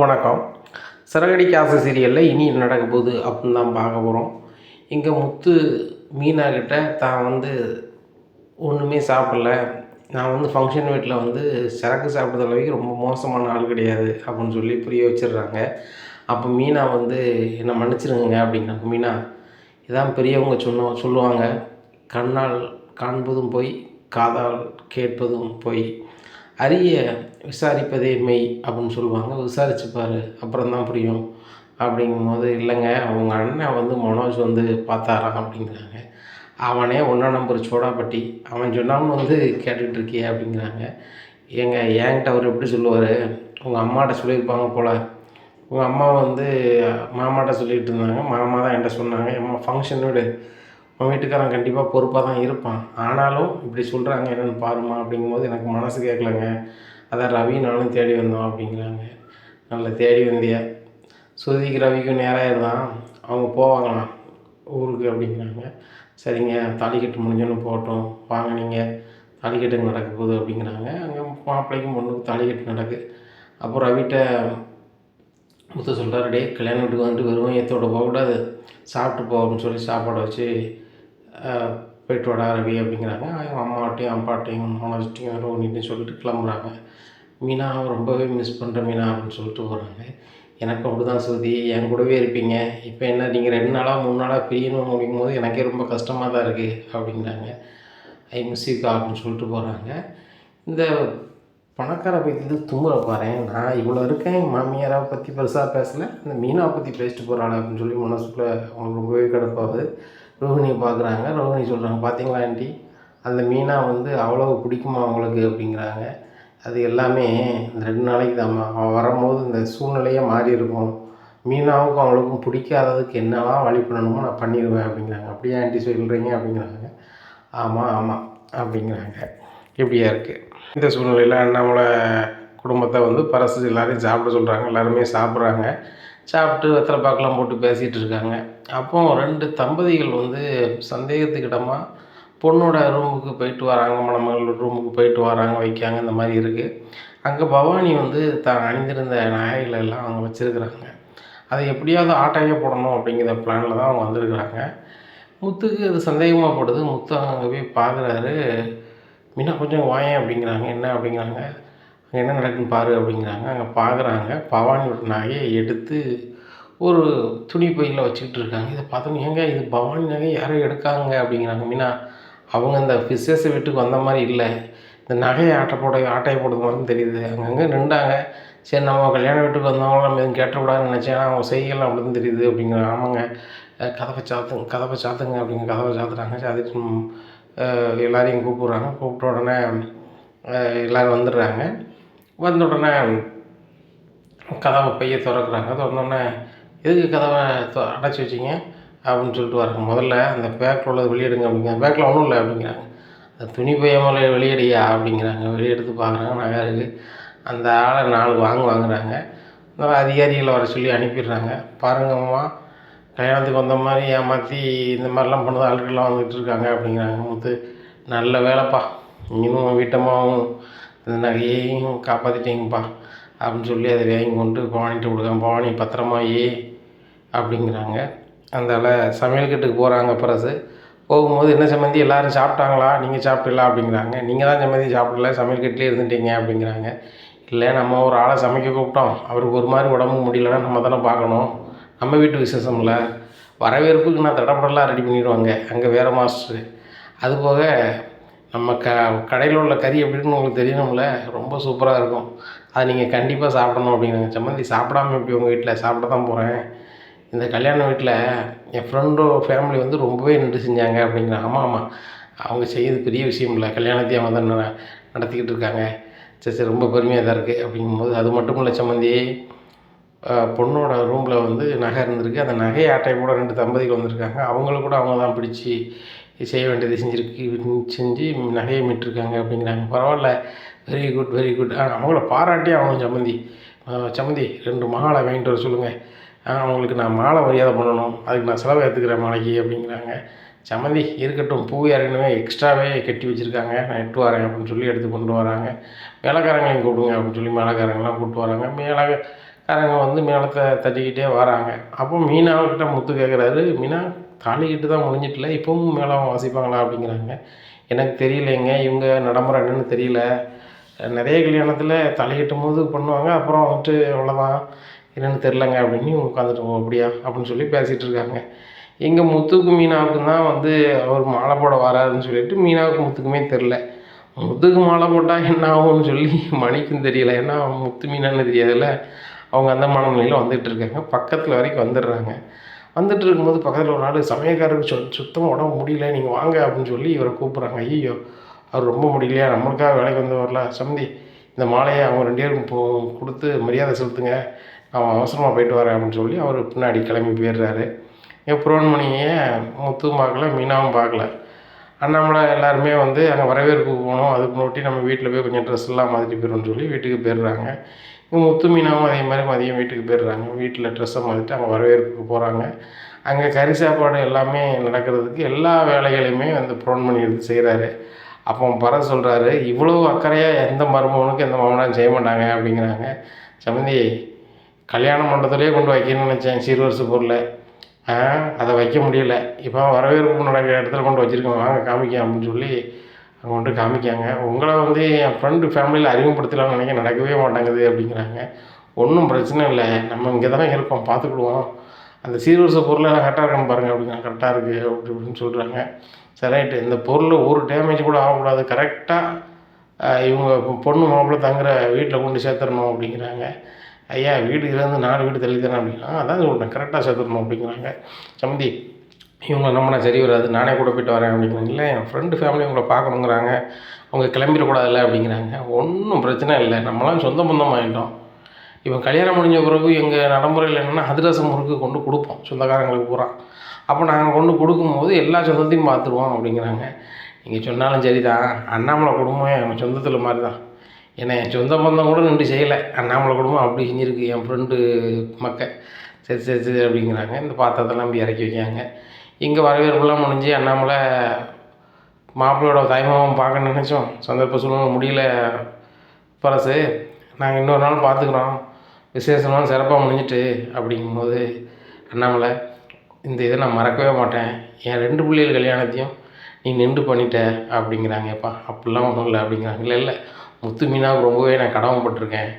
வணக்கம். சிறகடி காசு சீரியலில் இனி நடக்க போகுது அப்படின்னு தான் பார்க்க போகிறோம் இங்கே முத்து மீனாக்கிட்ட தான் வந்து ஒன்றுமே சாப்பிடல. நான் வந்து ஃபங்க்ஷன் வீட்டில் வந்து சரக்கு சாப்பிட்ற அளவுக்கு ரொம்ப மோசமான ஆள் கிடையாது அப்படின்னு சொல்லி புரிய வச்சிடுறாங்க. அப்போ மீனா வந்து என்னை மன்னிச்சிருங்க அப்படின்னா மீனா இதான் பெரியவங்க சொன்ன சொல்லுவாங்க. கண்ணால் காண்பதும் போய் காதால் கேட்பதும் போய் அரிய விசாரிப்பதே மெய் அப்படின்னு சொல்லுவாங்க. விசாரிச்சுப்பார் பாரு அப்புறம் தான் புரியும். அப்படிங்கும்போது இல்லைங்க அவங்க அண்ணன் வந்து மனோஜ் வந்து பார்த்தாராம் அப்படிங்கிறாங்க. அவனே ஒன்றா நம்பர் சோடாப்பட்டி அவன் சொன்னான்னு வந்து கேட்டுக்கிட்டு இருக்கியே அப்படிங்கிறாங்க. ஏங்க என்கிட்ட அவர் எப்படி சொல்லுவார்? உங்கள் அம்மாட்ட சொல்லியிருப்பாங்க போல். உங்கள் அம்மா வந்து மாமாட்ட சொல்லிகிட்டு இருந்தாங்க. மாமா தான் என்கிட்ட சொன்னாங்க. அம்மா ஃபங்க்ஷன் அவன் வீட்டுக்காரன் கண்டிப்பாக பொறுப்பாக தான் இருப்பான். ஆனாலும் இப்படி சொல்கிறாங்க என்னென்னு பாருமா அப்படிங்கும்போது எனக்கு மனசு கேட்கலங்க அதான் ரவி நானும் தேடி வந்தோம் அப்படிங்கிறாங்க. நல்ல தேடி வந்தியா? சுதிக்கு ரவிக்கும் நேராக இருந்தான் அவங்க போவாங்களாம் ஊருக்கு அப்படிங்கிறாங்க. சரிங்க தாலிக்கட்டு முடிஞ்சோன்னு போகட்டும். வாங்க நீங்கள் தாலிக்கட்டு நடக்க போகுது அப்படிங்கிறாங்க. அங்கே மாப்பிள்ளைக்கும் பொண்ணுக்கும் தாலிக்கட்டு நடக்கு. அப்போ ரவிட்ட முத்து சொல்கிறாரு டே கல்யாணம் வீட்டுக்கு வந்துட்டு வெறும் ஏற்றோட போகக்கூடாது. சாப்பிட்டு போ அப்படின்னு சொல்லி சாப்பாடு வச்சு போயிட்டு வாடா ரவி அப்படிங்கிறாங்க. அவங்க அம்மாட்டையும் அப்பாட்டையும் மனோஜ்ட்டையும் ரோனிட்டையும் சொல்லிட்டு கிளம்புறாங்க. மீனா ரொம்பவே மிஸ் பண்ணுறேன் மீனா அப்படின்னு சொல்லிட்டு போகிறாங்க எனக்கு அப்படி தான் சுதி. என் கூடவே இருப்பீங்க. இப்போ என்ன நீங்கள் ரெண்டு நாளாக மூணு நாளாக பிரியணும் அப்படிங்கும் போது எனக்கே ரொம்ப கஷ்டமாக தான் இருக்குது அப்படிங்கிறாங்க. ஐ மிஸ் யூக்கா அப்படின்னு சொல்லிட்டு போகிறாங்க இந்த பணக்கார பற்றி தும்புற பாரு. நான் இவ்வளோ இருக்கேன். என் மாமியாரை பற்றி பெருசாக பேசலை. இந்த மீனாவை பற்றி பேசிட்டு போகிறாள் அப்படின்னு சொல்லி மனசுக்குள்ளே அவங்களுக்கு ரொம்பவே கிடப்பாகுது. ரோஹிணியை பார்க்குறாங்க. ரோஹிணி சொல்கிறாங்க பார்த்தீங்களா ஆண்டி? அந்த மீனாக வந்து அவ்வளோ பிடிக்குமா அவங்களுக்கு அப்படிங்கிறாங்க. அது எல்லாமே இந்த ரெண்டு நாளைக்கு தாம்மா வரும்போது இந்த சூழ்நிலையே மாறி இருக்கும். மீனாவுக்கும் அவளுக்கும் பிடிக்காததுக்கு என்னெல்லாம் வழி பண்ணணுமோ நான் பண்ணிடுவேன் அப்படிங்கிறாங்க. அப்படியே ஆண்டி சொல்கிறீங்க அப்படிங்கிறாங்க. ஆமாம் ஆமாம் அப்படிங்கிறாங்க. இப்படியா இருக்குது இந்த சூழ்நிலையில் அண்ணாமலை குடும்பத்தை வந்து பரசு எல்லோரையும் சாப்பிட சொல்கிறாங்க எல்லாருமே சாப்பிட்றாங்க. சாப்பிட்டு வெத்தலை போட்டு பேசிகிட்டு இருக்காங்க. அப்போ ரெண்டு தம்பதிகள் வந்து சந்தேகத்துக்கிடமாக பொண்ணோட ரூமுக்கு போயிட்டு வராங்க மணமகள் ரூமுக்கு போயிட்டு வராங்க வைக்காங்க இந்த மாதிரி இருக்குது அங்கே பவானி வந்து தான் அணிந்திருந்த நகைகள் எல்லாம் அவங்க வச்சுருக்குறாங்க. அதை எப்படியாவது ஆட்டையே போடணும் அப்படிங்கிற பிளானில் தான் அவங்க வந்திருக்கிறாங்க. முத்துக்கு அது சந்தேகமாக போடுது. முத்து அங்கே போய் பார்க்குறாரு மீனா கொஞ்சம் வாயேன் அப்படிங்கிறாங்க. என்ன? அப்படிங்கிறாங்க. என்ன நடக்குன்னு பாரு அப்படிங்கிறாங்க. அங்கே பார்க்குறாங்க பவானியோட நகையை எடுத்து ஒரு துணி பையில் வச்சுக்கிட்டு இருக்காங்க. இதை பார்த்தோன்னே ஏங்க இது பவானி நகை யாரோ எடுக்காங்க அப்படிங்கிறாங்க. மீனா அவங்க இந்த விசேஷ வீட்டுக்கு வந்த மாதிரி இல்லை. இந்த நகையை ஆட்டை போட ஆட்டையை போடுறது மாதிரி தெரியுது. அங்கங்கே நின்றாங்க. சரி நம்ம கல்யாண வீட்டுக்கு வந்தவங்களும் நம்ம எதுவும் கேட்டக்கூடாதுன்னு நினச்சேன். அவங்க செய்யலாம் அப்படின்னு தெரியுது அப்படிங்கிற ஆமாங்க. கதவை சாத்துங்க கதவை சாத்துங்க அப்படிங்க கதவை சாத்துறாங்க. சாத்திட்டு எல்லாரையும் கூப்பிட்றாங்க. கூப்பிட்ட உடனே எல்லோரும் வந்துடுறாங்க. வந்த உடனே கதவை பைய திறக்கிறாங்க. திறந்தோடனே எதுக்கு கதவை தொ- அடைச்சி வச்சிங்க? அப்படின்னு சொல்லிட்டு வராங்க. முதல்ல அந்த பேக்கில் உள்ளது வெளியிடுங்க அப்படிங்கிறாங்க. பேக்கில் ஒன்றும் இல்லை அப்படிங்கிறாங்க. அந்த துணி பையமலை முதல்ல வெளியிடையா அப்படிங்கிறாங்க. வெளியெடுத்து பார்க்குறாங்க. நகை இருக்குது அந்த ஆளை நாலு வாங்க வாங்குறாங்க. அதனால் அதிகாரிகளை வர சொல்லி அனுப்பிடுறாங்க. பாருங்கம்மா கல்யாணத்துக்கு வந்த மாதிரி ஏமாற்றி இந்த மாதிரிலாம் பண்ணது. ஆளுக்கெல்லாம் வந்துகிட்ருக்காங்க இருக்காங்க அப்படிங்கிறாங்க. முத்து நல்ல வேலைப்பா. நீங்களும் வீட்டம்மாவும் இந்த நகையையும் காப்பாற்றிட்டீங்கப்பா அப்படின்னு சொல்லி அதை வாங்கி கொண்டு பவானிகிட்ட கொடுக்காம பவானி பத்திரமா ஏ அப்படிங்கிறாங்க. அதனால் சமையல் கட்டுக்கு போகிறாங்க பிறகு. போகும்போது என்ன சம்மந்தி எல்லாரும் சாப்பிட்டாங்களா? நீங்கள் சாப்பிட்டல அப்படிங்கிறாங்க. நீங்கள் தான் சம்மந்தி சாப்பிடல சமையல்கட்டிலே இருந்துட்டீங்க அப்படிங்கிறாங்க. இல்லை நம்ம ஒரு ஆளை சமைக்க கூப்பிட்டோம். அவருக்கு ஒரு மாதிரி உடம்பு முடியலன்னா நம்ம தானே பார்க்கணும். நம்ம வீட்டு விசேஷம்ல. வரவேற்புக்கு நான் தடப்படலாம் ரெடி பண்ணிடுவாங்க. அங்கே வேறு மாஸ்டரு அதுபோக நம்ம க கடையில் உள்ள கறி எப்படின்னு உங்களுக்கு தெரியணும்ல? ரொம்ப சூப்பராக இருக்கும். அதை நீங்கள் கண்டிப்பாக சாப்பிடணும் அப்படிங்கிறாங்க. சம்மந்தி சாப்பிடாம எப்படி உங்கள் வீட்டில் சாப்பிட தான் போகிறேன் இந்த கல்யாண வீட்டில் என் ஃப்ரெண்டோ ஃபேமிலி வந்து ரொம்பவே நின்று செஞ்சாங்க அப்படிங்கிறாங்க ஆமாம் ஆமாம் அவங்க செய்யறது பெரிய விஷயம் இல்லை. கல்யாணத்தையும் அவங்க தான் ந- நடத்திக்கிட்டு இருக்காங்க. சரி சரி ரொம்ப பெருமையாக தான் இருக்குது அப்படிங்கும்போது அது மட்டும் இல்லை சம்மந்தி பொண்ணோட ரூமில் வந்து நகை இருந்திருக்கு. அந்த நகை ஆட்டை கூட ரெண்டு தம்பதிகள் வந்திருக்காங்க. அவங்கள கூட அவங்க தான் பிடிச்சி செய்ய வேண்டியது செஞ்சுருக்கு. செஞ்சு நகையை மீட்டிருக்காங்க அப்படிங்கிறாங்க. பரவாயில்ல. வெரி குட் வெரி குட் அவங்கள பாராட்டி அவங்க சம்மந்தி. சம்மந்தி ரெண்டு மாலை வாங்கிட்டு வர சொல்லுங்கள் அவங்களுக்கு நான் மாலை மரியாதை பண்ணணும். அதுக்கு நான் செலவு ஏற்றுக்கிறேன் மாலைக்கு அப்படிங்கிறாங்க. சம்மந்தி இருக்கட்டும். பூ இறங்கணுமே எக்ஸ்ட்ராவே கட்டி வச்சுருக்காங்க. நான் எட்டு வரேன் அப்படின்னு சொல்லி எடுத்து கொண்டு வராங்க. மேலக்காரங்களையும் கூப்பிடுங்க அப்படின்னு சொல்லி மேலக்காரங்களாம் கூப்பிட்டு வராங்க. மேலக்காரங்க வந்து மேளத்தை தட்டிக்கிட்டே வராங்க. அப்போ மீனாக்கிட்ட முத்து கேட்குறாரு மீனா தாலிக்கிட்டு தான் முடிஞ்சிட்டில்ல இப்போவும் மேளம் வாசிப்பாங்களா அப்படிங்கிறாங்க. எனக்கு தெரியலைங்க இவங்க நடைமுறை என்னன்னு தெரியல. நிறைய கல்யாணத்தில் தலையிட்டும் போது பண்ணுவாங்க அப்புறம் வந்துட்டு அவ்வளோதான் என்னன்னு தெரிலங்க அப்படின்னு உட்காந்துட்டு "ஓ, அப்படியா? அப்படின்னு சொல்லி பேசிகிட்டு இருக்காங்க. எங்கள் முத்துக்கு மீனாவுக்கும் தான் வந்து அவர் மாலை போட வராருன்னு சொல்லிட்டு மீனாவுக்கு முத்துக்குமே தெரில முத்துக்கு மாலை போட்டால் என்ன ஆகும்னு சொல்லி மணிக்கும் தெரியல. ஏன்னா முத்து மீனான்னு தெரியாதுல்ல. அவங்க அந்த மனநிலையில் வந்துட்டு இருக்காங்க. பக்கத்தில் வரைக்கும் வந்துடுறாங்க. வந்துட்டு இருக்கும்போது பக்கத்தில் ஒரு ஆள் சமயக்காரருக்கு சொ சுத்தமாக உடம்பு முடியல நீங்கள் வாங்க அப்படின்னு சொல்லி இவரை கூப்பிட்றாங்க. ஐயோ அவர் ரொம்ப முடியலையா? நம்மளுக்காக வேலைக்கு வந்து வரல சம்பந்தி இந்த மாலையை அவங்க ரெண்டு பேரும் போ கொடுத்து மரியாதை செலுத்துங்க. அவன் அவசரமாக போயிட்டு வரேன் அப்படின்னு சொல்லி அவர் பின்னாடி கிளம்பி போயிடுறாரு. இங்கே புரோன்மணியை முத்தும் பார்க்கல மீனாவும் பார்க்கல. அண்ணாமலை எல்லாருமே வந்து அங்கே வரவேற்புக்கு போகணும். அதுக்கு முன்னாடி நம்ம வீட்டில் போய் கொஞ்சம் ட்ரெஸ் எல்லாம் மாற்றிட்டு போயிடும்னு சொல்லி வீட்டுக்கு போயிடுறாங்க. முத்து மீனாவும் அதே மாதிரி மதியம் வீட்டுக்கு போயிடுறாங்க. வீட்டில் ட்ரெஸ்ஸை மாற்றிட்டு அவங்க வரவேற்புக்கு போகிறாங்க அங்கே கறி சாப்பாடு எல்லாமே நடக்கிறதுக்கு எல்லா வேலைகளையுமே வந்து புரோன்மணி எடுத்து செய்கிறாரு அப்போ பர சொல்கிறாரு இவ்வளோ அக்கறையாக எந்த மருமகனுக்கும் எந்த மாமனாரும் செய்ய மாட்டாங்க அப்படிங்கிறாங்க. சமந்தி கல்யாண மண்டபத்திலே கொண்டு வைக்கணும்னு நினச்சேன் சீர்வரிசை பொருளை. அதை வைக்க முடியல. இப்போ வரவேற்பு நடக்கிற இடத்துல கொண்டு வச்சுருக்கேன். வாங்க காமிக்க அப்படின்னு சொல்லி அங்கே கொண்டு காமிக்காங்க. உங்களை வந்து என் ஃப்ரெண்டு ஃபேமிலியில் அறிமுகப்படுத்தலாம்னு நினைக்க நடக்கவே மாட்டேங்குது அப்படிங்கிறாங்க. ஒன்றும் பிரச்சனை இல்லை. நம்ம இங்கே தானே இருக்கோம். பார்த்துக்கிடுவோம். அந்த சீர்வரிசை பொருள் எல்லாம் கரெக்டாக இருக்கான்னு பாருங்கள் அப்படிங்க கரெக்டாக இருக்குது அப்படி இப்படின்னு சொல்கிறாங்க சரி ரைட்டு. இந்த பொருள் ஒரு டேமேஜ் கூட ஆகக்கூடாது. கரெக்டாக இவங்க பொண்ணு மாப்பிள்ளை தங்குற வீட்டில் கொண்டு சேர்த்துடணும் அப்படிங்கிறாங்க. ஐயா வீட்டுக்கு இருந்து நாலு வீடு தள்ளி தானே அப்படின்னா அதான் சொல்கிறேன் கரெக்டாக சேர்த்துடணும் அப்படிங்கிறாங்க. சம்மந்தி இவங்க நம்பினா சரி வராது நானே கூட போய்ட்டு வரேன் அப்படிங்கிறாங்க. இல்லை என் ஃப்ரெண்டு ஃபேமிலி உங்களை பார்க்கணுங்கிறாங்க. அவங்க கிளம்பிடக்கூடாதுல்ல அப்படிங்கிறாங்க. ஒன்றும் பிரச்சனை இல்லை. நம்மளாம் சொந்த பந்தம் ஆகிட்டோம் இப்போ கல்யாணம் முடிஞ்ச பிறகு எங்கள் நடைமுறையில் என்னென்னா அதிரசம் முறுக்கு கொண்டு கொடுப்போம். சொந்தக்காரங்களுக்கு பூரா. அப்போ நாங்கள் கொண்டு கொடுக்கும்போது எல்லா சொந்தத்தையும் பார்த்துருவோம் அப்படிங்கிறாங்க. நீங்கள் சொன்னாலும் சரி தான் அண்ணாமலை குடும்பம் என் சொந்தத்தில் மாதிரி தான் ஏன்னா என் சொந்த பந்தம் கூட நின்று செய்யலை. அண்ணாமலை குடும்பம் அப்படி செஞ்சுருக்கு. என் ஃப்ரெண்டு மக்க. சரி சரி சரி அப்படிங்கிறாங்க. இந்த பாத்திரத்தெல்லாம் போய் இறக்கி வைக்காங்க இங்கே வரவேற்புலாம் முடிஞ்சு அண்ணாமலை மாப்பிள்ளையோட தாய்மாமன் பார்க்க நினச்சோம். சந்தர்ப்ப சூழ்நிலை முடியல பரசு. நாங்கள் இன்னொரு நாள் பார்த்துக்குறோம். விசேஷம்லாம் சிறப்பாக முடிஞ்சிட்டு அப்படிங்கும்போது அண்ணாமலை இந்த இதை நான் மறக்கவே மாட்டேன். என் ரெண்டு பிள்ளைகள் கல்யாணத்தையும் நீ நின்று பண்ணிட்ட அப்படிங்கிறாங்கப்பா. அப்படிலாம் ஒன்றும் இல்லை அப்படிங்கிறாங்க. இல்லை இல்லை. முத்து மீனாவுக்கு ரொம்பவே நான் கடமைப்பட்டிருக்கேன்.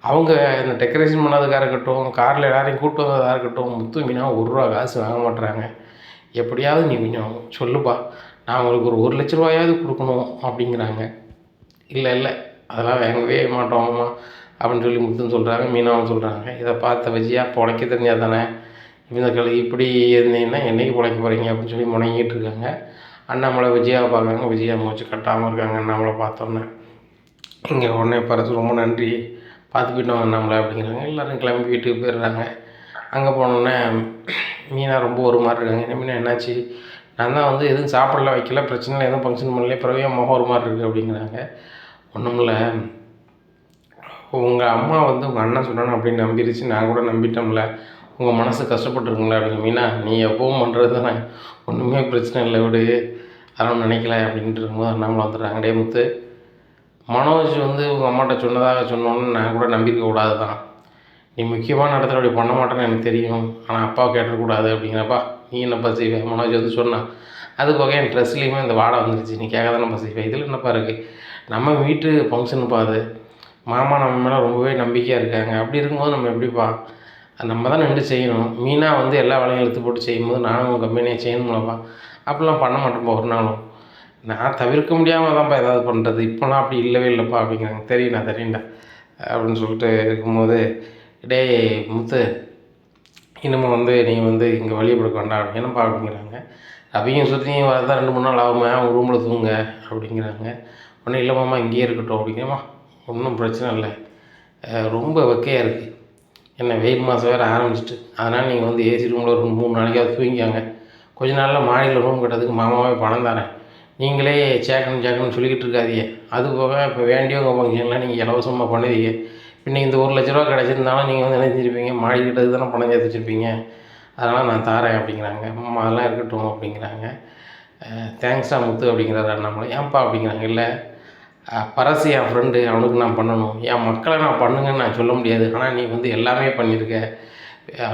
அவங்க இந்த டெக்கரேஷன் பண்ணதுக்காக இருக்கட்டும் காரில் எல்லாரையும் கூப்பிட்டு வந்ததாக இருக்கட்டும் முத்து மீனாக ஒரு ரூபா காசு வாங்க மாட்டுறாங்க. எப்படியாவது நீ கொஞ்சம் சொல்லுப்பா. நான் உங்களுக்கு ஒரு ஒரு லட்ச ரூபாயாவது கொடுக்கணும் அப்படிங்கிறாங்க. இல்லை இல்லை. அதெல்லாம் வாங்கவே மாட்டோம்மா அப்படின்னு சொல்லி முத்துன்னு சொல்கிறாங்க மீனாவும் சொல்கிறாங்க இதை பார்த்த விஜயா பொழைக்க தெரிஞ்சா தானே? இந்த கலை இப்படி இருந்தீங்கன்னா என்னைக்கு பொழைக்க போகிறீங்க அப்படின்னு சொல்லி முணங்கிட்டு இருக்காங்க. அண்ணாமலை விஜயாவை பார்க்குறாங்க. விஜயா மூச்சு கட்டாமல் இருக்காங்க அண்ணாமலை பார்த்தோன்னே. இங்கே உடனே பரசு ரொம்ப நன்றி. பார்த்து போயிட்டோம் அண்ணாமலை அப்படிங்கிறாங்க. எல்லோரும் கிளம்பி வீட்டுக்கு போயிடுறாங்க. அங்கே போனோடனே மீனா ரொம்ப ஒரு மாதிரி இருக்காங்க. என்ன மீனா என்னாச்சு? நான் தான் வந்து எதுவும் சாப்பிடல வைக்கல பிரச்சனை இல்லை எதுவும் ஃபங்க்ஷன் பண்ணல பிறவே முகம் ஒரு மாதிரி இருக்குது அப்படிங்கிறாங்க. ஒன்றும் இல்லை. உங்கள் அம்மா வந்து உங்கள் அண்ணன் சொன்னானு அப்படின்னு நம்பிருச்சு. நான் கூட நம்பிட்டோம்ல. உங்கள் மனசு கஷ்டப்பட்டுருக்குங்களா அப்படிங்க மீனா. நீ எப்பவும் பண்ணுறது தானே. ஒன்றுமே பிரச்சனை இல்லை விடு. அதெல்லாம் நினைக்கல அப்படின்ட்டு இருக்கும்போது அண்ணாமலை வந்துடுறாங்க. டே முத்து மனோஜ் வந்து உங்கள் அம்மாட்ட சொன்னதாக சொன்னோன்னு நான் கூட நம்பிக்கை கூடாது தான் நீ முக்கியமான இடத்துல அப்படி பண்ண மாட்டேன்னு எனக்கு தெரியும். ஆனால் அப்பாவை கேட்டக்கூடாது அப்படிங்கிறப்பா நீ என்னப்பா செய்வேன் மனோஜ் வந்து சொன்னான் அது போக என் ட்ரெஸ்லேயுமே இந்த வாடை வந்துருச்சு. நீ கேட்க தானேப்பா செய்வேன் இதில் என்னப்பா இருக்குது நம்ம வீட்டு ஃபங்க்ஷனுப்பா அது. மாமா நம்ம மேலே ரொம்பவே நம்பிக்கையாக இருக்காங்க. அப்படி இருக்கும்போது நம்ம எப்படிப்பா? நம்ம தான் நின்று செய்யணும். மீனாக வந்து எல்லா வேலையும் எழுத்து போட்டு செய்யும்போது நானும் கம்பெனியை செய்யணும்லப்பா அப்படிலாம் பண்ண மாட்டேன்ப்பா ஒரு நாளும். நான் தவிர்க்க முடியாமல் தான்ப்பா ஏதாவது பண்ணுறது இப்போலாம் அப்படி இல்லவே இல்லைப்பா அப்படிங்கிறாங்க. தெரியுண்ணா தெரியுண்டா அப்படின்னு சொல்லிட்டு இருக்கும்போது டேய் முத்து இன்னமும் வந்து நீ வந்து இங்கே வழியை கொடுக்க வேண்டாம் என்னப்பா அப்படிங்கிறாங்க. அவையும் சுற்றியும் வரதான் ரெண்டு மூணு நாள் ஆகுமா அவங்க ரூமில் தூங்க அப்படிங்கிறாங்க. ஒன்றும் இல்லை மாமா இங்கேயே இருக்கட்டும். அப்படிங்கிறமா ஒன்றும் பிரச்சனை இல்லை. ரொம்ப வெக்கையாக இருக்குது என்ன வெயில் மாதம் வேறு ஆரம்பிச்சிட்டு. அதனால் நீங்கள் வந்து ஏசி ரூமில் ஒரு மூணு நாளைக்காவது தூங்கிக்காங்க. கொஞ்ச நாளில் மாடியில் ரூம் கட்டுறதுக்கு மாமாவே பணம் தரேன் நீங்களே சேக்கணும் சேக்கணும்னு சொல்லிக்கிட்டு இருக்காதீங்க. அது போக இப்போ வேண்டியவங்க ஃபங்க்ஷன்லாம் நீங்கள் இலவசமாக பண்ணுவீங்க பின்ன இந்த ஒரு லட்ச ரூபா கிடச்சிருந்தாலும் நீங்கள் வந்து நினைச்சிருப்பீங்க செஞ்சுருப்பீங்க? தானே பணம் சேர்த்து வச்சுருப்பீங்க. அதனால் நான் தாரேன் அப்படிங்கிறாங்க. அம்மா அதெல்லாம் இருக்கட்டும் அப்படிங்கிறாங்க. தேங்க்ஸா முத்து அப்படிங்கிறாரு அண்ணாமலை ஏன்ப்பா அப்படிங்கிறாங்க. இல்லை பரசு என் ஃப்ரெண்டு அவனுக்கு நான் பண்ணணும். என் மக்களை நான் பண்ணுங்கன்னு நான் சொல்ல முடியாது. ஆனால் நீ வந்து எல்லாமே பண்ணியிருக்க.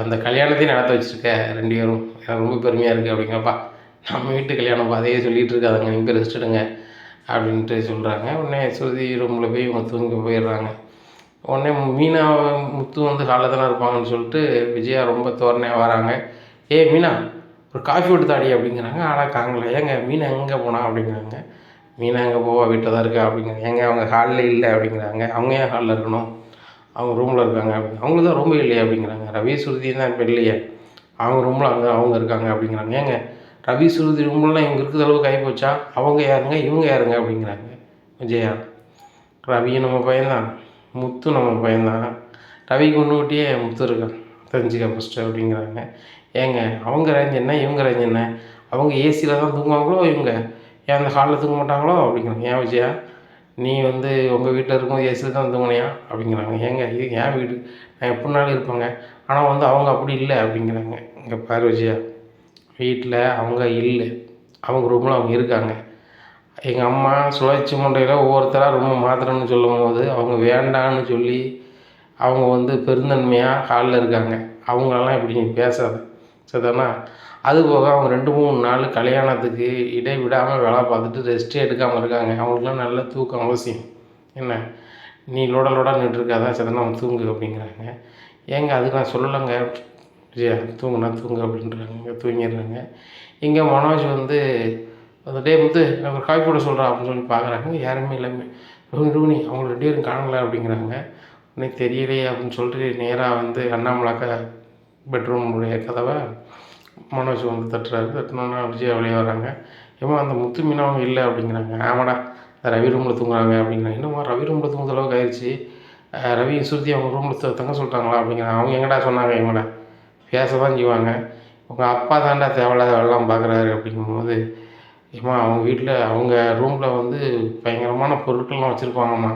அந்த கல்யாணத்தையும் நடத்த வச்சுருக்க ரெண்டு பேரும். எனக்கு ரொம்ப பெருமையாக இருக்குது அப்படிங்கிறப்பா. நம்ம வீட்டு கல்யாணம் அதையே சொல்லிகிட்டு இருக்காதுங்க. நீங்கள் ரெஸ்ட் எடுங்க அப்படின்ட்டு சொல்கிறாங்க உடனே சுருதி ரூமில் போய் இவங்க தூங்கி போயிடுறாங்க. உடனே மீனா முத்து வந்து ஹாலில் தானே இருப்பாங்கன்னு சொல்லிட்டு விஜயா ரொம்ப தோரணையாக வராங்க. ஏ மீனா ஒரு காஃபி விட்டு தாடி அப்படிங்கிறாங்க. ஆனால் காங்கல ஏங்க மீனா எங்கே போனா? அப்படிங்கிறாங்க. மீனா எங்கே போவா? வீட்டில் தான் இருக்கா? அப்படிங்கிறாங்க. ஏங்க அவங்க ஹாலில் இல்லை அப்படிங்கிறாங்க. அவங்க ஏன் ஹாலில் இருக்கணும்? அவங்க ரூமில் இருக்காங்க அப்படிங்க அவங்க தான் ரூம் இல்லையே? அப்படிங்கிறாங்க. ரவி சுருதி தான் இப்போ இல்லையே. அவங்க ரூமில் அங்கே அவங்க இருக்காங்க அப்படிங்கிறாங்க. ஏங்க ரவி சுருதி ரூம்லாம் இங்கே இருக்கிற அளவுக்கு ஆகி போச்சா? அவங்க யாருங்க? இவங்க யாருங்க? அப்படிங்கிறாங்க. விஜயா. ரவியும் நம்ம பையன்தான். முத்து நம்ம பையன்தான். ரவிக்கு ஒன்று முத்து இருக்கான். தெரிஞ்சுக்க ஃபஸ்ட்டு அப்படிங்கிறாங்க. ஏங்க அவங்க ரேஞ்ச் என்ன இவங்க ரேஞ்ச் என்ன? அவங்க ஏசியில் தான் தூங்குவாங்களோ இவங்க? ஏன் அந்த ஹாலில் தூங்க மாட்டாங்களோ? அப்படிங்கிறாங்க. ஏன் விஜயா? நீ வந்து உங்கள் வீட்டில் இருக்கும் ஏசியில் தான் தூங்கினியா? அப்படிங்கிறாங்க. ஏங்க இது என் வீடு. நான் எப்படினாலும் இருப்பேங்க. ஆனால் வந்து அவங்க அப்படி இல்லை அப்படிங்கிறாங்க. இங்கே பாரு விஜயா. வீட்டில் அவங்க இல்லை. அவங்க ரூமில் அவங்க இருக்காங்க. எங்கள் அம்மா சுழற்சி முறையில் ஒவ்வொருத்தராக ரொம்ப மாத்திரம்னு சொல்லும் போது அவங்க வேண்டான்னு சொல்லி அவங்க வந்து பெருந்தன்மையாக ஹாலில் இருக்காங்க. அவங்களெல்லாம் இப்படி நீ பேசாத. சரிதானா? அது போக அவங்க ரெண்டு மூணு நாள் கல்யாணத்துக்கு இடைவிடாமல் வேலை பார்த்துட்டு ரெஸ்ட்டே எடுக்காமல் இருக்காங்க. அவங்களுக்குலாம் நல்ல தூக்கம் அவசியம். என்ன? நீ லோட லோட நின்றுருக்காதா சரிதானா? அவன் தூங்கு அப்படிங்கிறாங்க. ஏங்க அது நான் சொல்லலைங்க. விஜயா தூங்குனா தூங்கு அப்படின்றாங்க. தூங்கிடுறாங்க. இங்கே மனோஜ் வந்து அந்த டே முத்து நான் ஒரு காய் போட சொல்கிறா அப்படின்னு சொல்லி பார்க்குறாங்க யாருமே இல்லாமல் ரூனி அவங்க ரெண்டு பேரும் காணலை அப்படிங்கிறாங்க. உடனே தெரியலையே அப்படின்னு சொல்லிட்டு நேராக வந்து அண்ணாமலாக்கா பெட்ரூமுடைய கதவை மனோஜ் வந்து தட்டுறாரு. தட்டினோன்னா விஜய் வெளியே வராங்க ஏமா அந்த முத்து மீனவங்க இல்லை அப்படிங்கிறாங்க. ஆமாடா இந்த ரவி ரூமில் தூங்குறாங்க அப்படிங்கிறாங்க. என்னம்மா ரவி ரூமில் தூங்குற அளவுக்கு ஆயிடுச்சு ரவி சுருதி அவங்க ரூமில் தங்க சொல்லிட்டாங்களா அப்படிங்கிறாங்க. அவங்க எங்கடா சொன்னாங்க இவங்கடா பேச தான் செய்வாங்க. உங்கள் அப்பா தாண்டா தேவையில்லாத வேலைலாம் பார்க்குறாரு அப்படிங்கும்போது ஏம்மா அவங்க வீட்டில் அவங்க ரூமில் வந்து பயங்கரமான பொருட்கள்லாம் வச்சுருப்பாங்கம்மா.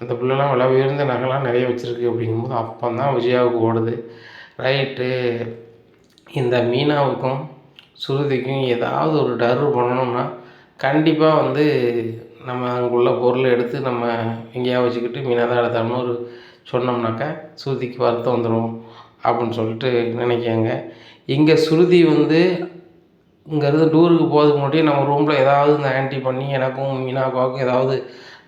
அந்த பிள்ளைலாம் விலை உயர்ந்த நகைலாம் நிறைய வச்சுருக்கு அப்படிங்கும்போது அப்போ தான் விஜயாவுக்கு ஓடுது. ரைட்டு இந்த மீனாவுக்கும் சுருதிக்கும் ஏதாவது ஒரு டர் பண்ணணும்னா கண்டிப்பாக வந்து நம்ம அங்குள்ள பொருளை எடுத்து நம்ம எங்கேயா வச்சுக்கிட்டு மீனாக தான் எடுத்தாலும் ஒரு சொன்னோம்னாக்கா சுருதிக்கு வருத்தம் வந்துடும் அப்படின்னு சொல்லிட்டு நினைக்காங்க. இங்கே சுருதி வந்து இங்கேருந்து டூருக்கு போகிறதுக்கு முன்னாடி நம்ம ரூமில் ஏதாவது இந்த ஆன்ட்டி பண்ணி எனக்கும் மீனாக்காவுக்கும் ஏதாவது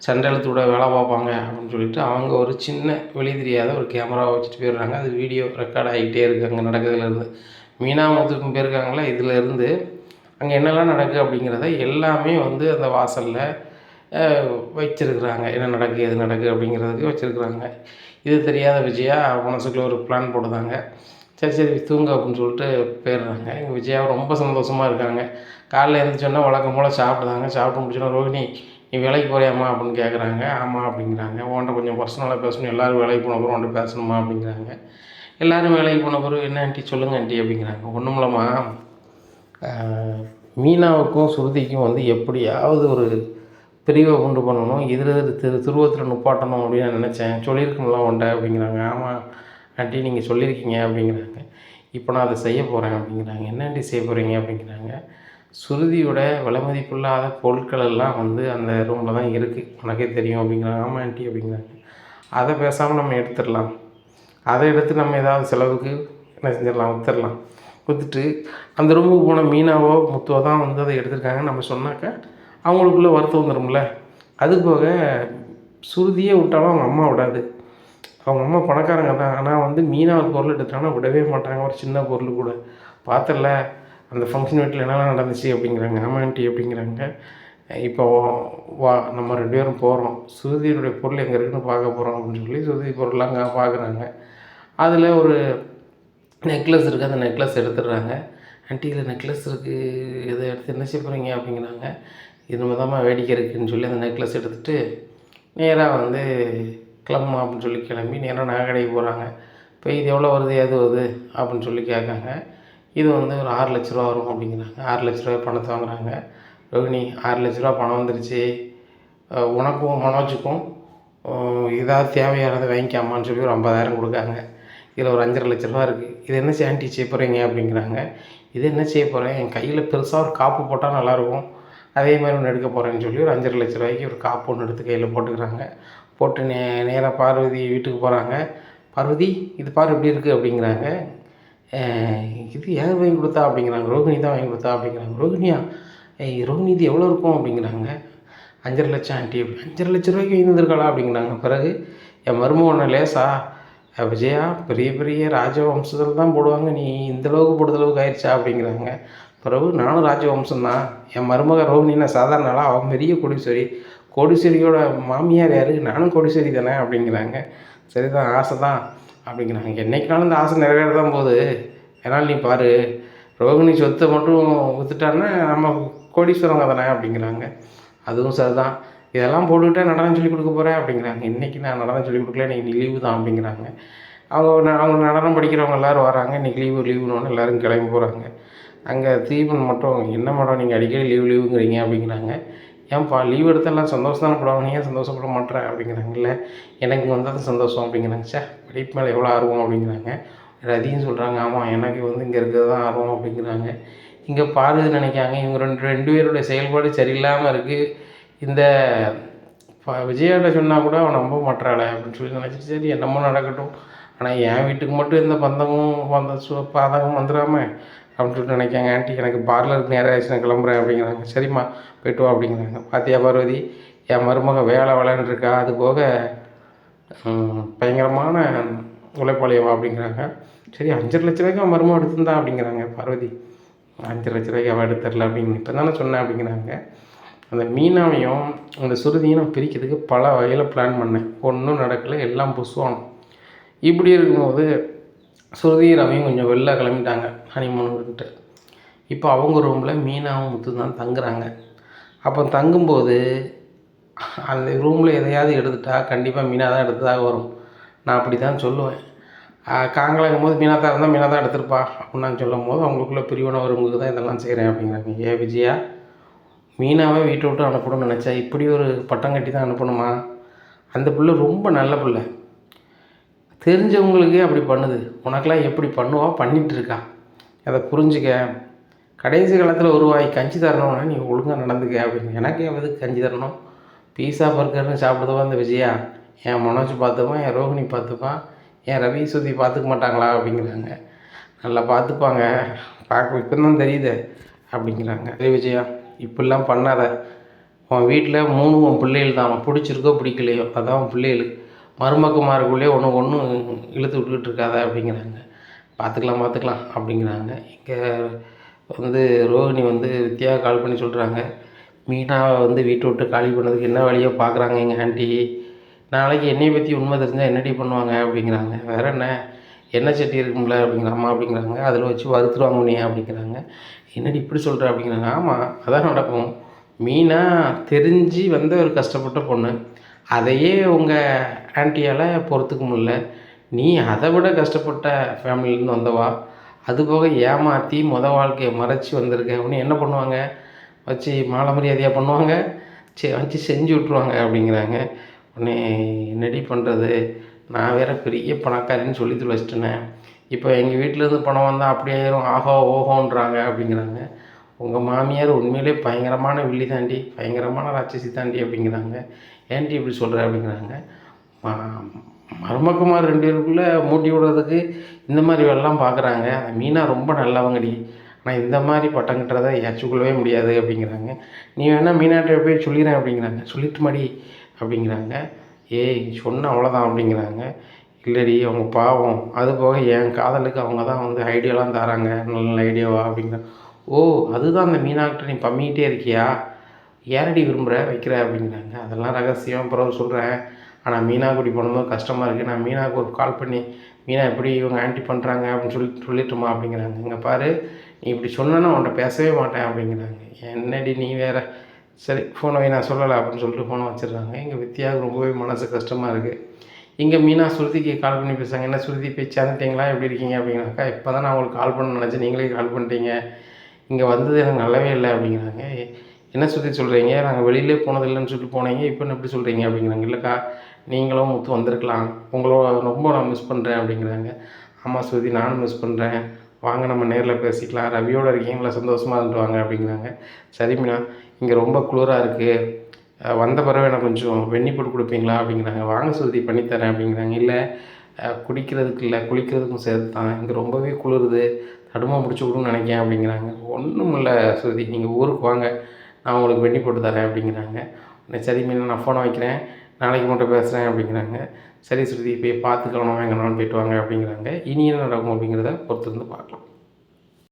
சண்டை இழுத்து விட வேலை பார்ப்பாங்க அப்படின்னு சொல்லிட்டு அவங்க ஒரு சின்ன வெளி தெரியாத ஒரு கேமராவை வச்சுட்டு போயிடுறாங்க. அது வீடியோ ரெக்கார்ட் ஆகிட்டே இருக்குது அங்கே நடக்கிறதுலேருந்து மீனா முத்துக்கும் போயிருக்காங்களா இதுலேருந்து அங்கே என்னெல்லாம் நடக்குது அப்படிங்கிறத எல்லாமே வந்து அந்த வாசலில் வச்சிருக்கிறாங்க. என்ன நடக்குது எது நடக்குது அப்படிங்கிறதுக்கு வச்சுருக்குறாங்க. இது தெரியாத விஜயா மனசுக்குள்ளே ஒரு பிளான் போடுதாங்க சரி சரி தூங்க அப்படின்னு சொல்லிட்டு போயிடுறாங்க. எங்கள் விஜயா ரொம்ப சந்தோஷமாக இருக்காங்க. காலைல எழுந்திரிச்சோன்னா வழக்கம் போல் சாப்பிடுதாங்க. சாப்பிட்டு முடிச்சோன்னா ரோஹிணி நீ வேலைக்கு போறியாம்மா அப்படின்னு கேட்குறாங்க ஆமாம் அப்படிங்கிறாங்க. உன்ட்ட கொஞ்சம் பர்சனலாக பேசணும். எல்லோரும் வேலைக்கு போன பிறகு உன்கிட்ட பேசணுமா அப்படிங்கிறாங்க. எல்லோரும் வேலைக்கு போன பிறகு என்ன ஆண்டி சொல்லுங்க ஆண்டி அப்படிங்கிறாங்க. ஒன்றும் இல்லைம்மா. மீனாவுக்கும் சுருதிக்கும் வந்து எப்படியாவது ஒரு பிரிவை உண்டு பண்ணணும். எதிர் திரு துருவத்தில் நுப்பாட்டணும் அப்படின்னு நான் நினச்சேன். சொல்லியிருக்கணும்ல உண்டை அப்படிங்கிறாங்க. ஆமாம் ஆண்டி நீங்கள் சொல்லியிருக்கீங்க அப்படிங்கிறாங்க. இப்போ நான் அதை செய்ய போகிறேன் அப்படிங்கிறாங்க. என்னண்டி செய்ய போகிறீங்க அப்படிங்கிறாங்க. சுருதியோட விலை மதிப்பில்லாத பொருட்கள் எல்லாம் வந்து அந்த ரூமில் தான் இருக்குது உனக்கே தெரியும் அப்படிங்கிறாங்க. ஆமாம் ஆண்டி அப்படிங்கிறாங்க. அதை பேசாமல் நம்ம எடுத்துடலாம். அதை எடுத்து நம்ம ஏதாவது செலவுக்கு என்ன செஞ்சிடலாம் வித்துடலாம். விற்றுட்டு அந்த ரூமுக்கு போன மீனாவோ முத்துவோ தான் வந்து அதை எடுத்திருக்காங்க நம்ம சொன்னாக்கா அவங்களுக்குள்ளே வருத்தம் வந்துடும்ல அது போக சுருதியே விட்டாலும் அவங்க அம்மா விடாது. அவங்க அம்மா பணக்காரங்க தான். ஆனால் வந்து மீனாக ஒரு பொருள் எடுத்தாங்கன்னா விடவே மாட்டாங்க. ஒரு சின்ன பொருள் கூட. பார்த்தல அந்த ஃபங்க்ஷன் வீட்டில் என்னெல்லாம் நடந்துச்சு அப்படிங்கிறாங்க. ஆமாம் ஆண்டி அப்படிங்கிறாங்க. இப்போ வா நம்ம ரெண்டு பேரும் போகிறோம் சுருதியினுடைய பொருள் எங்கே இருக்குன்னு பார்க்க போகிறோம் அப்படின்னு சொல்லி சுருதி பொருள்லாம் அங்கே பார்க்குறாங்க அதில் ஒரு நெக்லஸ் இருக்குது அந்த நெக்லஸ் எடுத்துடுறாங்க. ஆண்டி இதில் நெக்லஸ் இருக்குது இதை எடுத்து என்ன செய்ய போகிறீங்க அப்படிங்கிறாங்க. இது மொதமாக வேடிக்கை இருக்குதுன்னு சொல்லி அந்த நெக்லஸ் எடுத்துகிட்டு நேராக வந்து கிளம்புமா அப்படின்னு சொல்லி கிளம்பி நேராக நாகடைக்கு போகிறாங்க இப்போ இது எவ்வளோ வருது எது வருது? அப்படின்னு சொல்லி கேட்காங்க. இது வந்து ஒரு ஆறு லட்ச ரூபா வரும் அப்படிங்கிறாங்க. ஆறு லட்ச ரூபா பணத்தை வாங்குறாங்க. ரோகிணி ஆறு லட்ச ரூபா பணம் வந்துருச்சு. உனக்கும் மனோஜுக்கும் அஹ் ஏதாவது தேவையானதை வாங்கிக்காமான்னு சொல்லி ஒரு ஐம்பதாயிரம் கொடுக்காங்க. இதில் ஒரு அஞ்சரை லட்ச ரூபா இருக்குது இது என்ன செய்ய செய்ய போகிறீங்க அப்படிங்கிறாங்க. இது என்ன செய்ய போகிறேன் என் கையில் பெருசாக ஒரு காப்பு போட்டால் நல்லாயிருக்கும் அதே மாதிரி ஒன்று எடுக்க போகிறேன்னு சொல்லி ஒரு அஞ்சரை லட்ச ரூபாய்க்கு ஒரு காப்பு ஒன்று எடுத்து கையில் போட்டுக்கிறாங்க. போட்டு நே நேராக பார்வதி வீட்டுக்கு போகிறாங்க பார்வதி இது பார் எப்படி இருக்குது அப்படிங்கிறாங்க. இது யார் வாங்கி கொடுத்தா? அப்படிங்கிறாங்க. ரோகிணி தான் வாங்கி கொடுத்தா? அப்படிங்கிறாங்க. ரோகிணியா? ஏய் ரோகிணி இது எவ்வளோ இருக்கும்? அப்படிங்கிறாங்க. அஞ்சரை லட்சம் ஆண்டி. அப்படி அஞ்சரை லட்ச ரூபாய்க்கு வாங்கி வந்திருக்காளா அப்படிங்கிறாங்க. பிறகு என் மருமகனை லேசா விஜயா பெரிய பெரிய ராஜவம்சத்தில் தான் போடுவாங்க. நீ இந்த அளவுக்கு ஆயிடுச்சா அப்படிங்கிறாங்க. பிறகு நானும் ராஜவம்சம் தான் என் மருமக ரோகிணின்னா சாதாரண ஆளா? அவன் பெரிய குடிசரி கோடீஸ்வரியோட மாமியார் யார்? நானும் கோடீஸ்வரி தானே அப்படிங்கிறாங்க. சரிதான் ஆசை தான் அப்படிங்கிறாங்க. என்னைக்குனாலும் இந்த ஆசை நிறைவேற தான் போகுது. ஏன்னால் நீ பாரு ரோகிணி சொத்தை மட்டும் விற்றுட்டான்னா நம்ம கோடீஸ்வரங்க தானே அப்படிங்கிறாங்க. அதுவும் சரி தான் இதெல்லாம் போட்டுக்கிட்டே நடனம் சொல்லி கொடுக்க போகிறேன் அப்படிங்கிறாங்க. இன்றைக்கி நான் நடனம் சொல்லி கொடுக்கல இன்றைக்கி லீவு தான் அப்படிங்கிறாங்க. அவங்க அவங்க நடனம் படிக்கிறவங்க எல்லோரும் வராங்க. இன்றைக்கி லீவு லீவுன்னு எல்லோரும் கிளம்பி போகிறாங்க அங்கே தீபன் மட்டும் என்ன மேடம் நீங்கள் அடிக்கடி லீவு லீவுங்கிறீங்க அப்படிங்கிறாங்க. ஏன்ப்பா லீவ் எடுத்தெல்லாம் சந்தோஷம் தானே படுவாங்க ஏன் சந்தோஷப்பட மாட்டேற அப்படிங்கிறாங்கல்ல. எனக்கு வந்தது சந்தோஷம் அப்படிங்கிறாங்க. சே படிப்பு மேலே எவ்வளோ ஆர்வம் அப்படிங்கிறாங்க. ரதியும் சொல்கிறாங்க ஆமாம் எனக்கு வந்து இங்கே இருக்கிறது தான் ஆர்வம் அப்படிங்கிறாங்க. இங்கே பாருன்னு நினைக்காங்க இவங்க ரெண்டு ரெண்டு பேருடைய செயல்பாடு சரியில்லாமல் இருக்குது இந்த ப- விஜயாட்ட சொன்னால் கூட அவன் நம்ப மாட்டாளே அப்படின்னு சொல்லி நினச்சிட்டு சரி என்னமோ நடக்கட்டும். ஆனால் என் வீட்டுக்கு மட்டும் எந்த பந்தமும் பந்த சு பாதகம் வந்துடாமல் அப்படின்னு சொல்லிட்டு நினைக்காங்க. ஆண்டி எனக்கு பார்லருக்கு நேரம் ஆயிடுச்சு நான் கிளம்புறேன் அப்படிங்கிறாங்க. சரிம்மா போய்ட்டு வா அப்படிங்கிறாங்க. பாத்தியா பார்வதி என் மருமக வேலை வேலைன்னு இருக்கா அது போக பயங்கரமான உழைப்பாளியவா அப்படிங்கிறாங்க. சரி அஞ்சரை லட்ச ரூபாய்க்கு அவன் மருமகம் எடுத்திருந்தா அப்படிங்கிறாங்க பார்வதி. அஞ்சரை லட்ச ரூபாய்க்கு அவள் எடுத்துடல அப்படின்னு. இப்போ தானே சொன்னேன் அப்படிங்கிறாங்க. அந்த மீனாவையும் அந்த சுருதியும் நான் பிரிக்கிறதுக்கு பல வகையில் பிளான் பண்ணேன். ஒன்றும் நடக்கலை எல்லாம் புசுவானும் இப்படி இருக்கும்போது சுருதி ரவியும் கொஞ்சம் வெளில கிளம்பிட்டாங்க. ஹனிமூனுன்ட்டு இப்போ அவங்க ரூமில் மீனாவும் முத்து தான் தங்குறாங்க. அப்போ தங்கும்போது அந்த ரூமில் எதையாவது எடுத்துட்டா கண்டிப்பாக மீனா தான் எடுத்ததாக வரும். நான் அப்படி தான் சொல்லுவேன் காங்கலாங்கும் போது மீனா தான் இருந்தால் மீனா தான் எடுத்திருப்பா அப்படின்னு நான் சொல்லும் போது அவங்களுக்குள்ள பிரிவினை வரும்போது தான் இதெல்லாம் செய்கிறேன் அப்படிங்கிறாங்க. ஏ விஜயா மீனாவை வீட்டை விட்டு அனுப்பணும்னு நினச்சா இப்படி ஒரு பட்டம் கட்டி தான் அனுப்பணுமா? அந்த பிள்ளை ரொம்ப நல்ல பிள்ளை. தெரிஞ்சவங்களுக்கே அப்படி பண்ணுது. உனக்கெல்லாம் எப்படி பண்ணுவா? பண்ணிகிட்ருக்கா அதை புரிஞ்சுக்க. கடைசி காலத்தில் ஒரு வாய் கஞ்சி தரணும்னா நீ ஒழுங்காக நடந்துக்க அப்படின்னு எனக்கு எதுக்கு கஞ்சி தரணும். பீஸா பர்கர்னு சாப்பிடுதவா இந்த விஜயா? என் மனோஜ் பார்த்துப்பான் என் ரோஹிணி பார்த்துப்பான் என் ரவி சுதி பார்த்துக்க மாட்டாங்களா அப்படிங்கிறாங்க. நல்லா பார்த்துப்பாங்க. பார்க்க இப்போ தான் தெரியுது அப்படிங்கிறாங்க. சரி விஜயா இப்படிலாம் பண்ணாத. உன் வீட்டில் மூணு உன் பிள்ளைகள் தான். அவன் பிடிச்சிருக்கோ பிடிக்கலையோ அதான் உன் பிள்ளைகள் மருமக்குமாருக்குள்ளேயே ஒன்று ஒன்று இழுத்து விட்டுக்கிட்டு இருக்காத அப்படிங்கிறாங்க. பார்த்துக்கலாம் பார்த்துக்கலாம் அப்படிங்கிறாங்க. இங்கே வந்து ரோஹிணி வந்து வித்யா கால் பண்ணி சொல்கிறாங்க மீனாவை வந்து வீட்டை விட்டு காலி பண்ணதுக்கு என்ன வழியோ பார்க்குறாங்க எங்கள் ஆண்டி. நாளைக்கு என்னையை பற்றி உண்மை தெரிஞ்சால் என்னடி பண்ணுவாங்க அப்படிங்கிறாங்க. வேற என்ன? எண்ணெய் சட்டி இருக்கும்ல அப்படிங்கிற அம்மா அப்படிங்கிறாங்க. அதில் வச்சு வறுத்துருவாங்க நீ அப்படிங்கிறாங்க. என்னடி இப்படி சொல்கிற அப்படிங்கிறாங்க. ஆமாம் அதான் நடக்கும். மீனா தெரிஞ்சு வந்த ஒரு கஷ்டப்பட்ட பொண்ணு. அதையே உங்கள் ஆண்டியால் பொறுத்துக்க முடில நீ அதை விட கஷ்டப்பட்ட ஃபேமிலியிலேருந்து வந்தவா? அது போக ஏமாற்றி மொதல் வாழ்க்கையை மறைச்சி வந்திருக்க. அப்படின்னு என்ன பண்ணுவாங்க? வச்சு மாலை மரியாதையாக பண்ணுவாங்க? சரி வச்சு செஞ்சு விட்ருவாங்க அப்படிங்கிறாங்க. உடனே என்னடி பண்ணுறது நான் வேற பெரிய பணக்காரின்னு சொல்லி வச்சுட்டேனேன் இப்போ எங்கள் வீட்டிலேருந்து பணம் வந்தால் அப்படியே ஆயிரும். ஆஹோ ஓஹோன்றாங்க அப்படிங்கிறாங்க. உங்கள் மாமியார் உண்மையிலே பயங்கரமான வில்லி தாண்டி பயங்கரமான ராட்சசி தாண்டி அப்படிங்கிறாங்க. ஏன்டி இப்படி சொல்கிற அப்படிங்கிறாங்க. மருமக்குமார் ரெண்டு பேருக்குள்ளே மூட்டி விடுறதுக்கு இந்த மாதிரி வேலைலாம் பார்க்குறாங்க. மீனா ரொம்ப நல்லவங்கடி. ஆனால் இந்த மாதிரி பட்டம் கட்டுறதை ஏற்றுக்கொள்ளவே முடியாது அப்படிங்கிறாங்க. நீ வேணால் மீனாட்ட போய் சொல்லிடுறேன் அப்படிங்கிறாங்க. சொல்லிட்டு மாடி அப்படிங்கிறாங்க. ஏய் சொன்ன அவ்வளோதான் அப்படிங்கிறாங்க. இல்லடி அவங்க பாவம். அது போக என் காதலுக்கு அவங்க தான் வந்து ஐடியாலாம் தராங்க. நல்ல நல்ல ஐடியாவா அப்படிங்கிற. ஓ அதுதான் அந்த மீனாக்கிட்ட நீ பம்மிக்கிட்டே இருக்கியா? ஏனடி விரும்புகிற வைக்கிற அப்படிங்கிறாங்க. அதெல்லாம் ரகசியம். பிறகு சொல்கிறேன் ஆனால் மீனாக்குடி போனதும் கஷ்டமாக இருக்குது நான் மீனாவுக்கு ஒரு கால் பண்ணி மீனா எப்படி இவங்க ஆன்ட்டி பண்ணுறாங்க அப்படின்னு சொல்லி சொல்லிட்டுமா அப்படிங்கிறாங்க. இங்கே பாரு நீ இப்படி சொன்னேன்னா உன்கிட்ட பேசவே மாட்டேன் அப்படிங்கிறாங்க. என்னடி நீ வேறு? சரி ஃபோனை வை நான் சொல்லலை அப்படின்னு சொல்லிட்டு ஃபோனை வச்சிடுறாங்க. எங்கள் வித்தியாவுக்கு ரொம்பவே மனசு கஷ்டமாக இருக்குது இங்கே மீனா ஸ்ருதிக்கு கால் பண்ணி பேசுகிறாங்க என்ன ஸ்ருதி போய் சேர்ந்துட்டீங்களா? எப்படி இருக்கீங்க? அப்படிங்கிறாக்கா இப்போ தான் நான் உங்களுக்கு கால் பண்ண நினச்சேன். நீங்களே கால் பண்ணிட்டீங்க. இங்கே வந்தது எனக்கு நல்லாவே இல்லை அப்படிங்கிறாங்க. என்ன சுற்றி சொல்கிறீங்க நாங்கள் வெளியிலே போனதில்லைன்னு சொல்லிட்டு போனீங்க. இப்போ எப்படி சொல்கிறீங்க அப்படிங்கிறாங்க. இல்லைக்கா நீங்களும் முத்து வந்திருக்கலாம். உங்களோட ரொம்ப நான் மிஸ் பண்ணுறேன் அப்படிங்கிறாங்க. ஆமாம் ஸ்ருதி நானும் மிஸ் பண்ணுறேன் வாங்க நம்ம நேரில் பேசிக்கலாம். ரவியோட இருக்கீங்களா சந்தோஷமாக இருந்துட்டு வாங்க அப்படிங்கிறாங்க. சரி மீனா இங்கே ரொம்ப குளிராக இருக்குது வந்த பிறகு எனக்கு கொஞ்சம் வெண்ணி போட்டு கொடுப்பீங்களா அப்படிங்கிறாங்க. வாங்க சுருதி பண்ணித்தரேன் அப்படிங்கிறாங்க. இல்லை குடிக்கிறதுக்கு இல்லை குளிக்கிறதுக்கும் சேர்த்து தான் இங்கே ரொம்பவே குளிருது. தடுமா முடிச்சு விடுன்னு நினைக்கேன் அப்படிங்கிறாங்க. ஒன்றும் இல்லை சுருதி நீங்கள் ஊருக்கு வாங்க. நான் உங்களுக்கு வெண்ணி போட்டு தரேன் அப்படிங்கிறாங்க. சரி மீனா நான் ஃபோனை வைக்கிறேன். நாளைக்கு மட்டும் பேசுகிறேன் அப்படிங்கிறாங்க. சரி ஸ்ருதி போய் பார்த்துக்கணும் எங்கன்னு போயிட்டு வாங்க அப்படிங்கிறாங்க. இனி என்ன நடக்கும் அப்படிங்கிறத பொறுத்திருந்து பார்க்கலாம்.